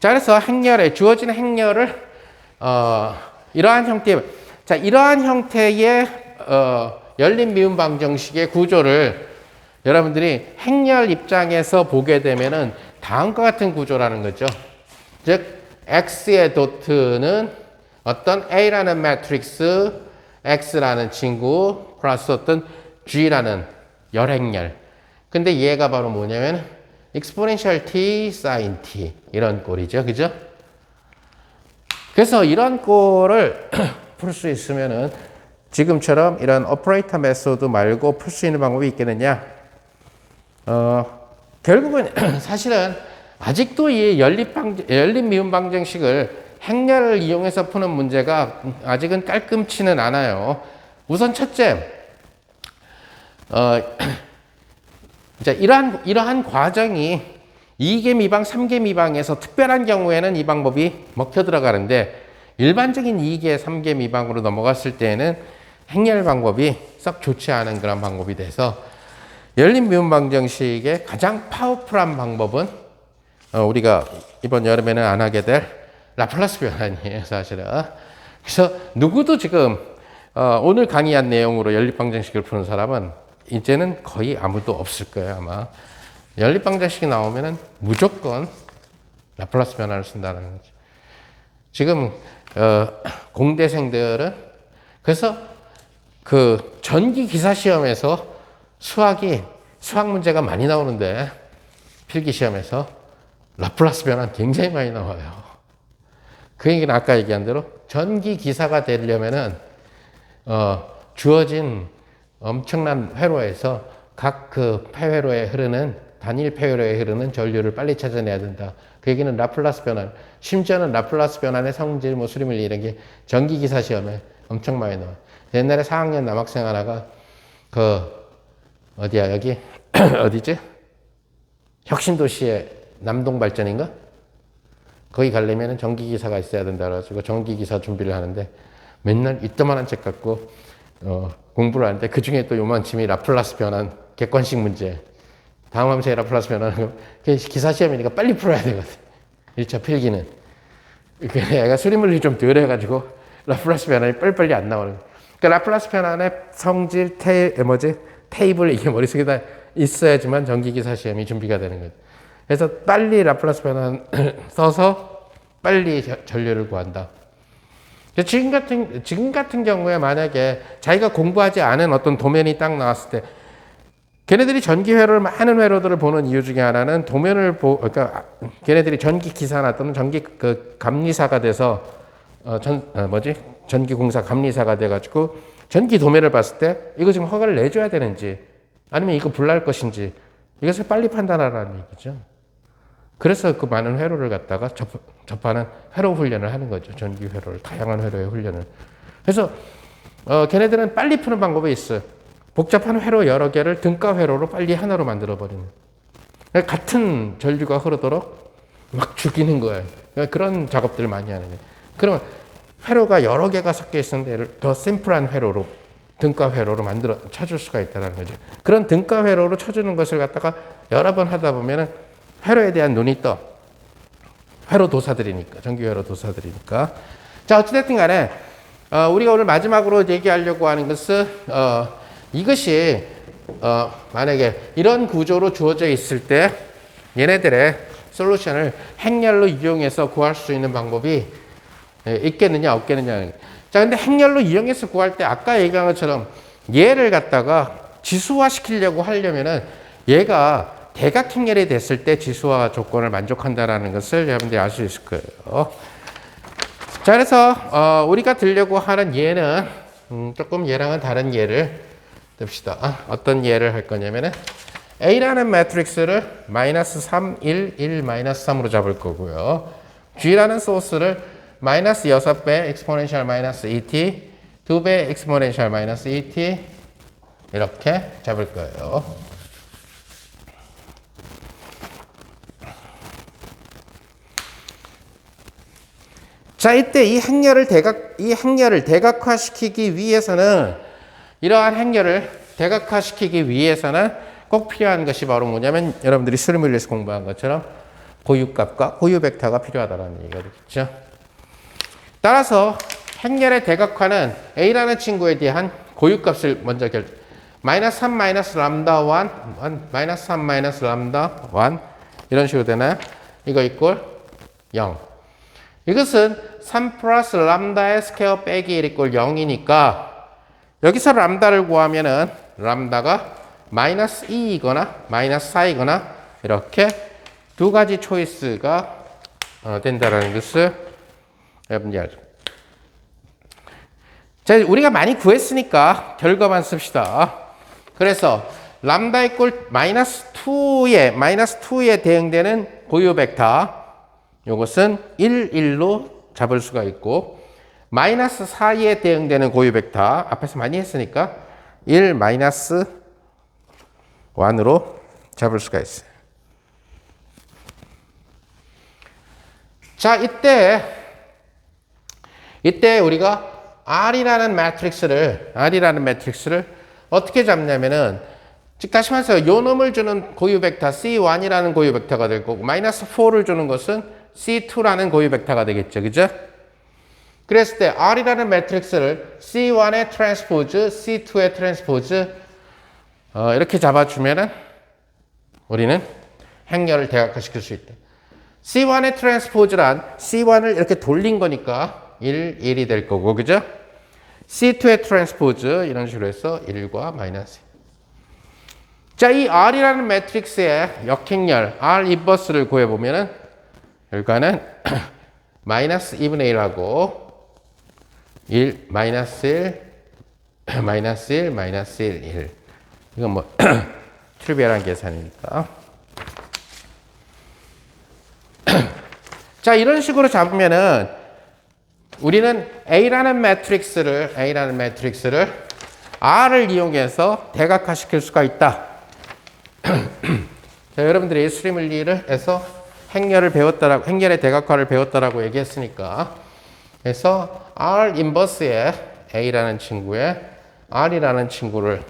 자, 그래서 행렬에 주어진 행렬을 어, 이러한 형태, 자, 이러한 형태의 어, 열린 미분 방정식의 구조를 여러분들이 행렬 입장에서 보게 되면은 다음과 같은 구조라는 거죠. 즉, x의 도트는 어떤 a라는 매트릭스, x라는 친구, 플러스 어떤 g라는 열행렬. 근데 얘가 바로 뭐냐면, exponential t, sin t. 이런 꼴이죠. 그죠? 그래서 이런 꼴을 풀 수 있으면은 지금처럼 이런 오퍼레이터 메소드 말고 풀 수 있는 방법이 있겠느냐? 어, 결국은 사실은 아직도 이 연립 방 연립 미분 방정식을 행렬을 이용해서 푸는 문제가 아직은 깔끔치는 않아요. 우선 첫째, 어, 자, 이러한, 이러한 과정이 2개 미방, 3개 미방에서 특별한 경우에는 이 방법이 먹혀 들어가는데 일반적인 2개, 3개 미방으로 넘어갔을 때에는 행렬 방법이 썩 좋지 않은 그런 방법이 돼서 열린 미분 방정식의 가장 파워풀한 방법은 어, 우리가 이번 여름에는 안 하게 될 라플라스 변환이에요, 사실은. 그래서 누구도 지금 어, 오늘 강의한 내용으로 연립 방정식을 푸는 사람은 이제는 거의 아무도 없을 거예요, 아마. 연립 방정식이 나오면은 무조건 라플라스 변환을 쓴다는 거죠. 지금 어, 공대생들은 그래서 그 전기 기사 시험에서 수학이 수학 문제가 많이 나오는데 필기 시험에서 라플라스 변환 굉장히 많이 나와요. 그 얘기는 아까 얘기한 대로 전기 기사가 되려면은 어, 주어진 엄청난 회로에서 각 그 폐회로에 흐르는 단일 폐회로에 흐르는 전류를 빨리 찾아내야 된다. 그 얘기는 라플라스 변환, 심지어는 라플라스 변환의 성질, 뭐 수리물 이런 게 전기 기사 시험에 엄청 많이 나와. 요 옛날에 4학년 남학생 하나가 그 어디야 여기 어디지? 혁신도시의 남동발전인가? 거기 가려면 전기기사가 있어야 된다 그래가지고 전기기사 준비를 하는데 맨날 이따만한 책 갖고 어, 공부를 하는데 그 중에 또 요만침이 라플라스 변환 객관식 문제. 다음 함수의 라플라스 변환 기사 시험이니까 빨리 풀어야 되거든. 1차 필기는. 얘가 수리물이 좀덜 해가지고 라플라스 변환이 빨리빨리 안 나오는 그러니까 라플라스 변환의 성질 테 뭐지? 테이블 이게 머릿속에 다 있어야지만 전기기사 시험이 준비가 되는 거죠 그래서 빨리 라플라스 변환 써서 빨리 전류를 구한다. 지금 같은, 지금 같은 경우에 만약에 자기가 공부하지 않은 어떤 도면이 딱 나왔을 때, 걔네들이 전기 회로를, 많은 회로들을 보는 이유 중에 하나는 도면을 보, 그러니까 걔네들이 전기 기사나 또는 전기 그 감리사가 돼서, 어, 전, 어, 뭐지? 전기 공사 감리사가 돼가지고 전기 도면을 봤을 때 이거 지금 허가를 내줘야 되는지 아니면 이거 불날 것인지 이것을 빨리 판단하라는 얘기죠. 그래서 그 많은 회로를 갖다가 접, 접하는 회로 훈련을 하는 거죠. 전기 회로를, 다양한 회로의 훈련을. 그래서, 어, 걔네들은 빨리 푸는 방법이 있어요. 복잡한 회로 여러 개를 등가 회로로 빨리 하나로 만들어버리는. 그러니까 같은 전류가 흐르도록 막 죽이는 거예요. 그러니까 그런 작업들을 많이 하는 거예요. 그러면 회로가 여러 개가 섞여 있었는데 더 심플한 회로로 등가 회로로 만들어 쳐줄 수가 있다는 거죠. 그런 등가 회로로 쳐주는 것을 갖다가 여러 번 하다 보면은 회로에 대한 눈이 떠. 회로 도사들이니까, 전기 회로 도사들이니까. 자, 어찌됐든 간에, 어, 우리가 오늘 마지막으로 얘기하려고 하는 것은, 어, 이것이, 어, 만약에 이런 구조로 주어져 있을 때, 얘네들의 솔루션을 행렬로 이용해서 구할 수 있는 방법이 예, 있겠느냐, 없겠느냐. 자, 근데 행렬로 이용해서 구할 때, 아까 얘기한 것처럼 얘를 갖다가 지수화 시키려고 하려면은 얘가 대각 행렬이 됐을 때 지수화 조건을 만족한다라는 것을 여러분들이 알 수 있을 거예요. 자, 그래서 어, 우리가 들려고 하는 예는 음, 조금 얘랑은 다른 예를 듭시다. 아, 어떤 예를 할 거냐면은 A라는 매트릭스를 마이너스 3, 1, 1, 마이너스 3으로 잡을 거고요. G라는 소스를 마이너스 6배 엑스포넨셜 마이너스 2t, 2배 엑스포넨셜 마이너스 2t 이렇게 잡을 거예요. 자, 이때 이 행렬을 대각, 이 행렬을 대각화시키기 위해서는 이러한 행렬을 대각화시키기 위해서는 꼭 필요한 것이 바로 뭐냐면 여러분들이 수리물리에서 공부한 것처럼 고유값과 고유 벡터가 필요하다는 얘기가 되겠죠. 따라서 행렬의 대각화는 A라는 친구에 대한 고유값을 먼저 결 마이너스 3 마이너스 람다 1, 1 마이너스 3 마이너스 람다 1 이런 식으로 되나요? 이거 이꼴 0 이것은 3 플러스 람다의 스퀘어 빼기 1 이꼴 0이니까 여기서 람다를 구하면은 람다가 마이너스 2이거나 마이너스 4이거나 이렇게 두 가지 초이스가 어, 된다라는 것을 여러분이 알죠. 자, 우리가 많이 구했으니까 결과만 씁시다. 그래서 람다 이꼴 마이너스 2에 마이너스 2에 대응되는 고유 벡터 이것은 1, 1로 잡을 수가 있고 마이너스 4에 대응되는 고유 벡터 앞에서 많이 했으니까 1 마이너스 1으로 잡을 수가 있어요. 자, 이때 이때 우리가 R이라는 매트릭스를 R이라는 매트릭스를 어떻게 잡냐면은 즉 다시 말해서 요 놈을 주는 고유 벡터 C1이라는 고유 벡터가 될 거고 마이너스 4를 주는 것은 C2라는 고유 벡터가 되겠죠. 그죠? 그랬을 때 R이라는 매트릭스를 C1의 트랜스포즈, C2의 트랜스포즈 어, 이렇게 잡아주면은 우리는 행렬을 대각화시킬 수 있다. C1의 트랜스포즈란 C1을 이렇게 돌린 거니까 1, 1이 될 거고, 그죠? C2의 트랜스포즈 이런 식으로 해서 1과 마이너스. 자, 이 R이라는 매트릭스의 역행렬 R 인버스를 구해보면은 결과는 마이너스 2분의 1하고 1, 마이너스 1, 마이너스 1, 마이너스 1, 1. 이건 뭐 트리비얼한 계산이니까. 자, 이런 식으로 잡으면은 우리는 A라는 매트릭스를 A라는 매트릭스를 R을 이용해서 대각화시킬 수가 있다. 자, 여러분들이 수리물리를 해서 행렬을 배웠다라고 행렬의 대각화를 배웠다라고 얘기했으니까 그래서 R 인버스의 A라는 친구의 R이라는 친구를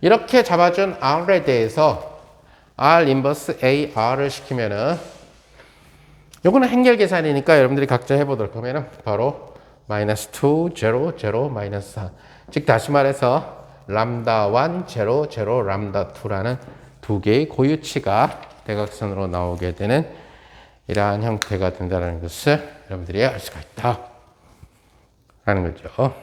이렇게 잡아준 R에 대해서 R 인버스 A R을 시키면은 요거는 행렬 계산이니까 여러분들이 각자 해보도록 하면은 바로 마이너스 2, 0, 0, 마이너스 4. 즉 다시 말해서 람다 1, 0, 0, 람다 2라는 두 개의 고유치가 대각선으로 나오게 되는 이러한 형태가 된다는 것을 여러분들이 알 수가 있다. 라는 거죠.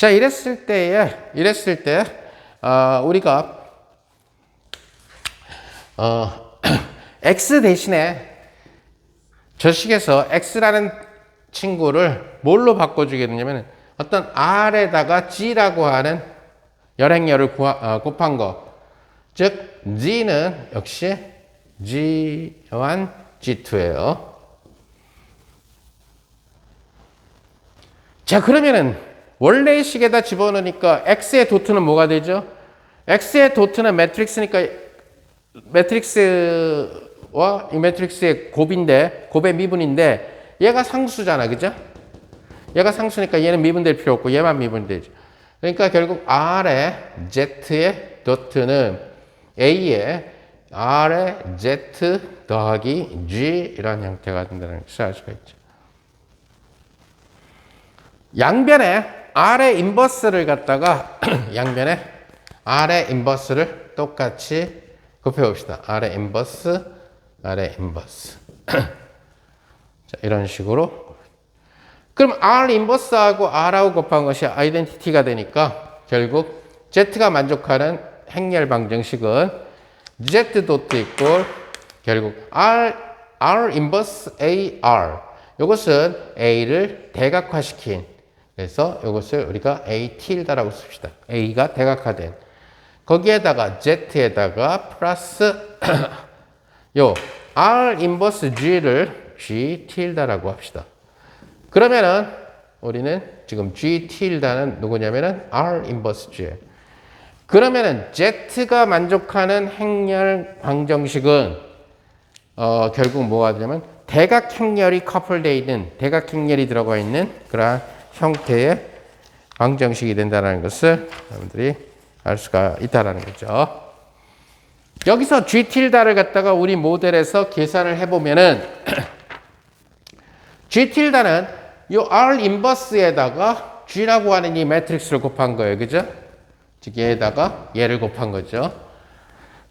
자, 이랬을 때에, 이랬을 때, 어, 우리가, 어, x 대신에 저 식에서 x라는 친구를 뭘로 바꿔주겠냐면 어떤 r에다가 g라고 하는 열행열을 구하, 어, 곱한 거. 즉, g는 역시 g1, g2예요. 자, 그러면은 원래의 식에다 집어넣으니까 x의 도트는 뭐가 되죠? x의 도트는 매트릭스니까 매트릭스 와 이 매트릭스의 곱인데 곱의 미분인데 얘가 상수잖아, 그죠? 얘가 상수니까 얘는 미분될 필요 없고 얘만 미분되죠. 그러니까 결국 R의 Z의 도트는 A의 R의 Z 더하기 G 이런 형태가 된다는 것을 알 수가 있죠. 양변에 R의 인버스를 갖다가 양변에 R의 인버스를 똑같이 곱해봅시다. R의 인버스, R의 인버스. 자, 이런 식으로. 그럼 R 인버스하고 R하고 곱한 것이 아이덴티티가 되니까 결국 Z가 만족하는 행렬 방정식은 Z 도트 이꼴 결국 R, R 인버스 AR. 이것은 A를 대각화시킨 그래서 이것을 우리가 A tilda라고 씁시다. A가 대각화된. 거기에다가 Z에다가 플러스 요 R 인버스 G를 G tilda라고 합시다. 그러면은 우리는 지금 G tilda는 누구냐면은 R 인버스 G. 그러면은 Z가 만족하는 행렬 방정식은 어, 결국 뭐가 되냐면 대각 행렬이 커플되어 있는 대각 행렬이 들어가 있는 그러한 형태의 방정식이 된다는 것을 여러분들이 알 수가 있다라는 거죠. 여기서 G 틸다를 갖다가 우리 모델에서 계산을 해보면은 G 틸다는 이 R 인버스에다가 G라고 하는 이 매트릭스를 곱한 거예요. 그죠? 즉 얘에다가 얘를 곱한 거죠.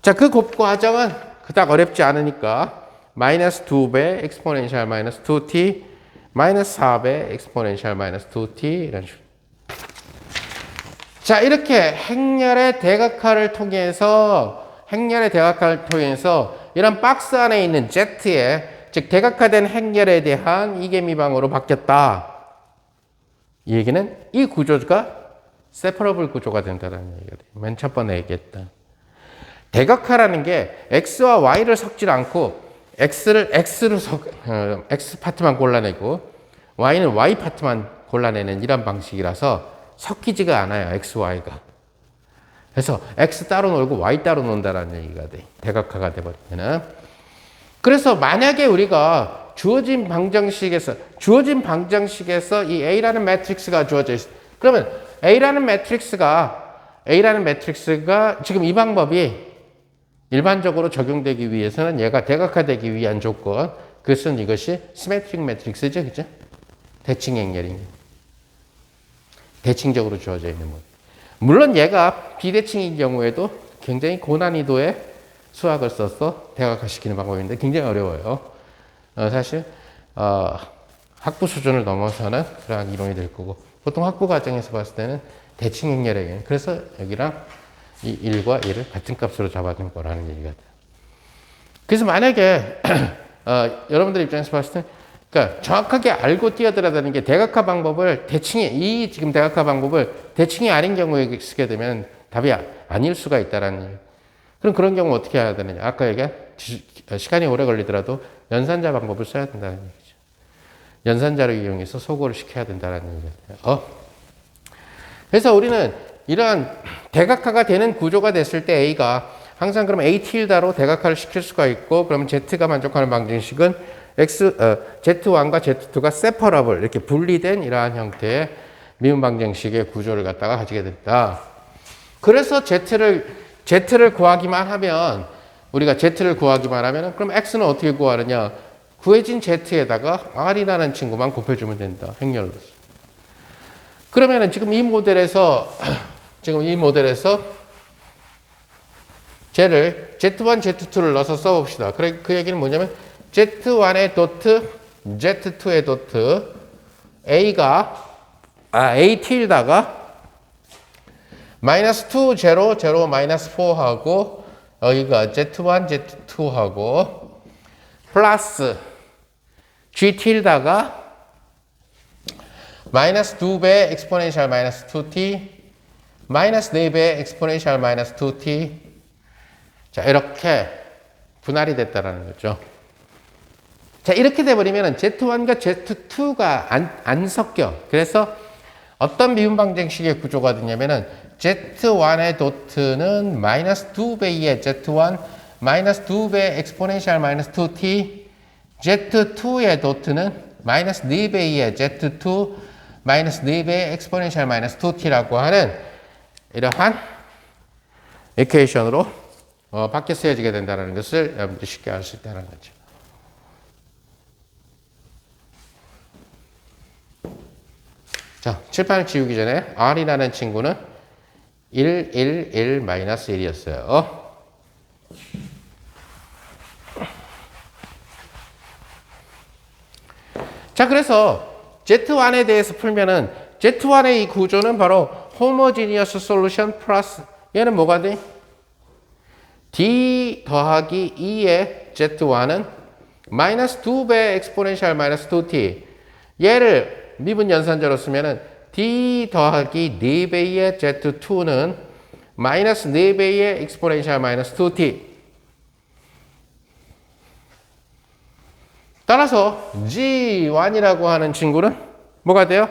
자, 그 곱 과정은 그닥 어렵지 않으니까 마이너스 2배 엑스포넨셜 마이너스 2t 마이너스 4배 엑스포넨셜 마이너스 2t 이런 식으로 자, 이렇게 행렬의 대각화를 통해서 행렬의 대각화를 통해서 이런 박스 안에 있는 Z의 즉 대각화된 행렬에 대한 이개미방으로 바뀌었다. 이 얘기는 이 구조가 세퍼러블 구조가 된다는 얘기가 돼요. 맨 첫 번에 얘기했다. 대각화라는 게 x와 y를 섞질 않고 x를 x로 섞, 어, x 파트만 골라내고 y는 y 파트만 골라내는 이런 방식이라서 섞이지가 않아요. x, y가. 그래서 x 따로 놀고 y 따로 논다라는 얘기가 돼. 대각화가 돼버리면은. 그래서 만약에 우리가 주어진 방정식에서 주어진 방정식에서 이 a라는 매트릭스가 주어져 있어. 그러면 a라는 매트릭스가 a라는 매트릭스가 지금 이 방법이 일반적으로 적용되기 위해서는 얘가 대각화되기 위한 조건. 그것은 이것이 시메트릭 매트릭스죠, 그죠? 대칭 행렬이 대칭적으로 주어져 있는 것. 물론 얘가 비대칭인 경우에도 굉장히 고난이도의 수학을 써서 대각화시키는 방법인데 굉장히 어려워요. 어, 사실 어, 학부 수준을 넘어서는 그러한 이론이 될 거고 보통 학부 과정에서 봤을 때는 대칭 행렬에게 그래서 여기랑 이 1과 1을 같은 값으로 잡아준 거라는 얘기가 돼요. 그래서 만약에 어, 여러분들 입장에서 봤을 때 그러니까 정확하게 알고 뛰어들어야 되는 게 대각화 방법을 대칭이 이 지금 대각화 방법을 대칭이 아닌 경우에 쓰게 되면 답이 아- 아닐 수가 있다라는 얘기. 그럼 그런 경우 어떻게 해야 되느냐? 아까 얘기한 지- 시간이 오래 걸리더라도 연산자 방법을 써야 된다는 얘기죠. 연산자를 이용해서 소거를 시켜야 된다는 얘기예요. 어? 그래서 우리는 이러한 대각화가 되는 구조가 됐을 때 A가 항상 그럼 A 틸다로 대각화를 시킬 수가 있고 그러면 Z가 만족하는 방정식은 X, 어, Z1과 Z2가 세퍼러블 이렇게 분리된 이러한 형태의 미분 방정식의 구조를 갖다가 가지게 됐다. 그래서 Z를 Z를 구하기만 하면 우리가 Z를 구하기만 하면 그럼 X는 어떻게 구하느냐? 구해진 Z에다가 R이라는 친구만 곱해주면 된다. 행렬로서. 그러면은 지금 이 모델에서 지금 이 모델에서 쟤를 Z1, Z2를 넣어서 써봅시다. 그래 그 얘기는 뭐냐면 Z1의 도트, Z2의 도트, A가 아 A 틸다가 마이너스 2, 0, 0, 마이너스 4하고 여기가 Z1, Z2하고 플러스 G 틸다가 마이너스 2배 엑스포넨셜 마이너스 2t 마이너스 4배 엑스포넨셜 마이너스 2t 자 이렇게 분할이 됐다라는 거죠. 자 이렇게 돼버리면 Z1과 Z2가 안, 안 섞여. 그래서 어떤 미분 방정식의 구조가 되냐면은 Z1의 도트는 마이너스 2배의 Z1 마이너스 2배 엑스포넨셜 마이너스 2t Z2의 도트는 마이너스 4배의 Z2 마이너스 4배 엑스포넨셜 마이너스 2t라고 하는 이러한 이퀘이션으로 어, 바뀌어 쓰여지게 된다는 것을 여러분들 쉽게 알 수 있다는 거죠. 자, 칠판을 지우기 전에 R이라는 친구는 1, 1, 1, 마이너스 1이었어요. 자, 그래서 Z1에 대해서 풀면은 Z1의 이 구조는 바로 호모지니어스 솔루션 플러스 얘는 뭐가 돼? D 더하기 2의 Z1은 마이너스 2배 엑스포넨셜 마이너스 2t 얘를 미분 연산자로 쓰면은 D 더하기 4배의 Z2는 마이너스 4배의 엑스포넨셜 마이너스 2t 따라서 G1이라고 하는 친구는 뭐가 돼요?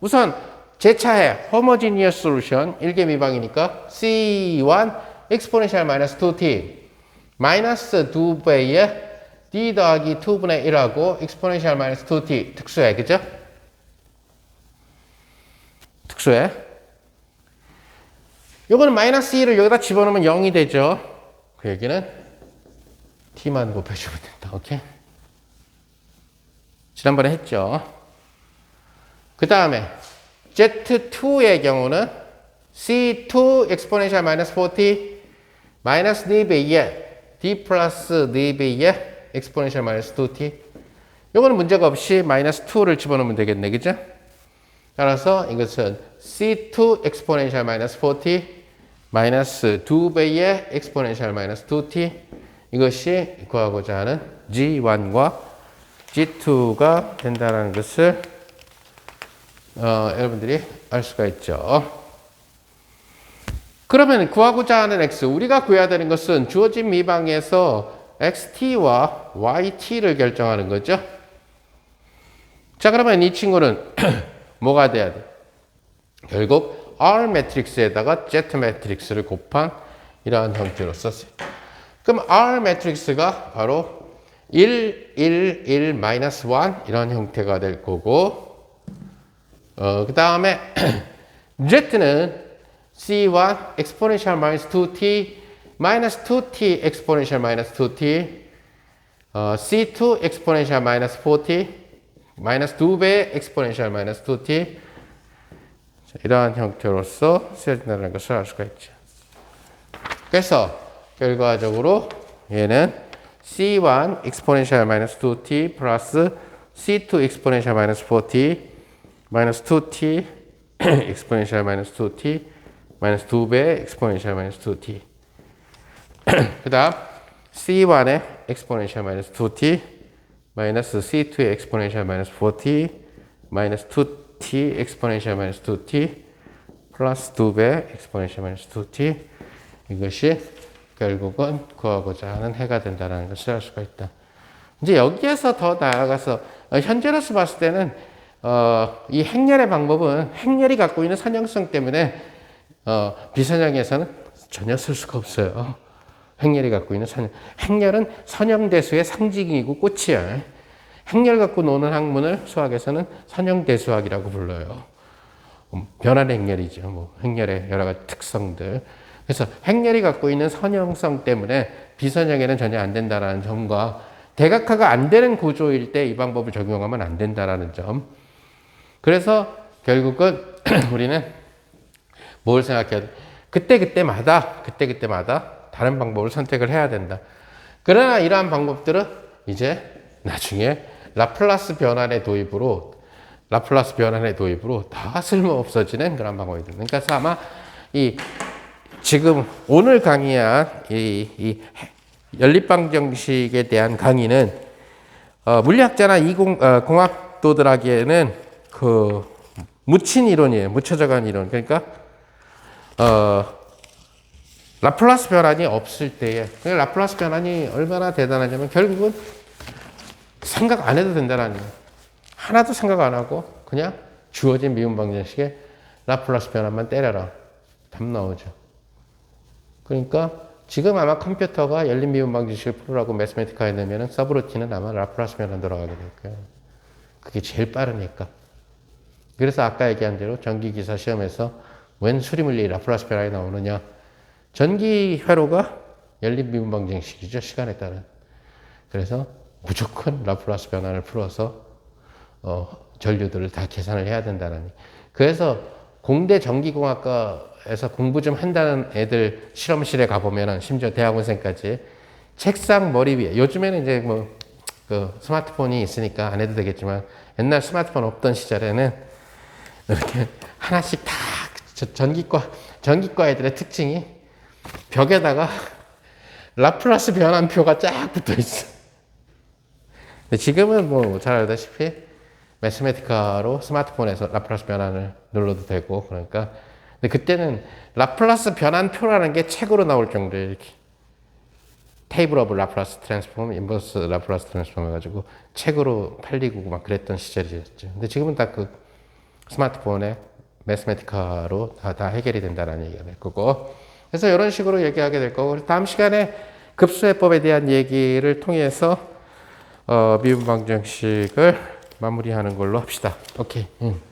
우선 제 차에 homogeneous solution 1개 미방이니까 C1 exponential minus 2t 마이너스 2배의 d 더하기 2분의 1하고 exponential 마이너스 2t 특수해. 그죠? 특수해. 요거는 마이너스 1을 여기다 집어넣으면 0이 되죠. 그 얘기는 t만 곱해주면 된다. 오케이? 지난번에 했죠. 그 다음에 Z2의 경우는 C2 exponential minus 40 마이너스 4배의 D 플러스 4배의 exponential minus 2t 요거는 문제가 없이 마이너스 2를 집어넣으면 되겠네. 그죠? 따라서 이것은 C2 exponential minus 40 마이너스 2배의 exponential minus 2t 이것이 구하고자 하는 G1과 G2가 된다는 것을 어, 여러분들이 알 수가 있죠. 그러면 구하고자 하는 x 우리가 구해야 되는 것은 주어진 미방에서 xt와 yt를 결정하는 거죠. 자 그러면 이 친구는 뭐가 돼야 돼? 결국 R 매트릭스에다가 Z 매트릭스를 곱한 이러한 형태로 썼어요. 그럼 R 매트릭스가 바로 1, 1, 1, 마이너스 1 이런 형태가 될 거고 어, 그 다음에 Z는 C1 exponential minus 2t minus 2t exponential minus 2t 어, C2 exponential minus 4t minus 2배 exponential minus 2t 자, 이러한 형태로서 쓰여진다는 것을 알 수가 있죠. 그래서 결과적으로 얘는 C1 exponential minus 2t 플러스 C2 exponential minus 4t minus 2t exponential minus 2t minus 2배 exponential minus 2t 그 다음 C1의 exponential minus 2t minus C2의 exponential minus 4t minus 2t exponential minus 2t 플러스 2배 exponential minus 2t 이것이 결국은 구하고자 하는 해가 된다는 것을 알 수가 있다. 이제 여기에서 더 나아가서 어, 현재로서 봤을 때는 어, 이 행렬의 방법은 행렬이 갖고 있는 선형성 때문에 어, 비선형에서는 전혀 쓸 수가 없어요. 행렬이 갖고 있는 선형. 행렬은 선형대수의 상징이고 꽃이야. 행렬 갖고 노는 학문을 수학에서는 선형대수학이라고 불러요. 음, 변환 행렬이죠. 뭐 행렬의 여러 가지 특성들. 그래서 행렬이 갖고 있는 선형성 때문에 비선형에는 전혀 안 된다라는 점과 대각화가 안 되는 구조일 때 이 방법을 적용하면 안 된다라는 점. 그래서 결국은 우리는 뭘 생각해야 돼? 그때 그때마다 그때 그때마다 다른 방법을 선택을 해야 된다. 그러나 이러한 방법들은 이제 나중에 라플라스 변환의 도입으로 라플라스 변환의 도입으로 다 쓸모 없어지는 그런 방법이 됩니다. 그러니까 아마 이 지금 오늘 강의한 이, 이 연립방정식에 대한 강의는 어, 물리학자나 이공 어, 공학도들에게는 그 묻힌 이론이에요. 묻혀져 간 이론. 그러니까 어, 라플라스 변환이 없을 때에 그 라플라스 변환이 얼마나 대단하냐면 결국은 생각 안 해도 된다는 거예요. 하나도 생각 안 하고 그냥 주어진 미분 방정식에 라플라스 변환만 때려라. 답 나오죠. 그러니까 지금 아마 컴퓨터가 열린 미분 방정식을 풀으라고 매스메티카에 넣으면 서브루틴은 아마 라플라스 변환 들어가게 될 거예요. 그게 제일 빠르니까. 그래서 아까 얘기한 대로 전기기사 시험에서 웬 수리물리 라플라스 변환이 나오느냐. 전기 회로가 열린 미분 방정식이죠. 시간에 따른. 그래서 무조건 라플라스 변환을 풀어서 어, 전류들을 다 계산을 해야 된다는. 그래서 공대 전기공학과에서 공부 좀 한다는 애들 실험실에 가보면은 심지어 대학원생까지 책상 머리 위에 요즘에는 이제 뭐 그 스마트폰이 있으니까 안 해도 되겠지만 옛날 스마트폰 없던 시절에는 이렇게 하나씩 다 전기과 전기과 애들의 특징이 벽에다가 라플라스 변환표가 쫙 붙어 있어. 근데 지금은 뭐 잘 알다시피 매스메티카로 스마트폰에서 라플라스 변환을 눌러도 되고 그러니까 근데 그때는 라플라스 변환표라는 게 책으로 나올 정도에 이렇게 테이블 오브 라플라스 트랜스폼, 인버스 라플라스 트랜스폼 해가지고 책으로 팔리고 막 그랬던 시절이었죠. 근데 지금은 다 그 스마트폰에 매스메티카로 다, 다 해결이 된다는 얘기가 될 거고 그래서 이런 식으로 얘기하게 될 거고 다음 시간에 급수해법에 대한 얘기를 통해서 어, 미분 방정식을 마무리하는 걸로 합시다. 오케이. 응.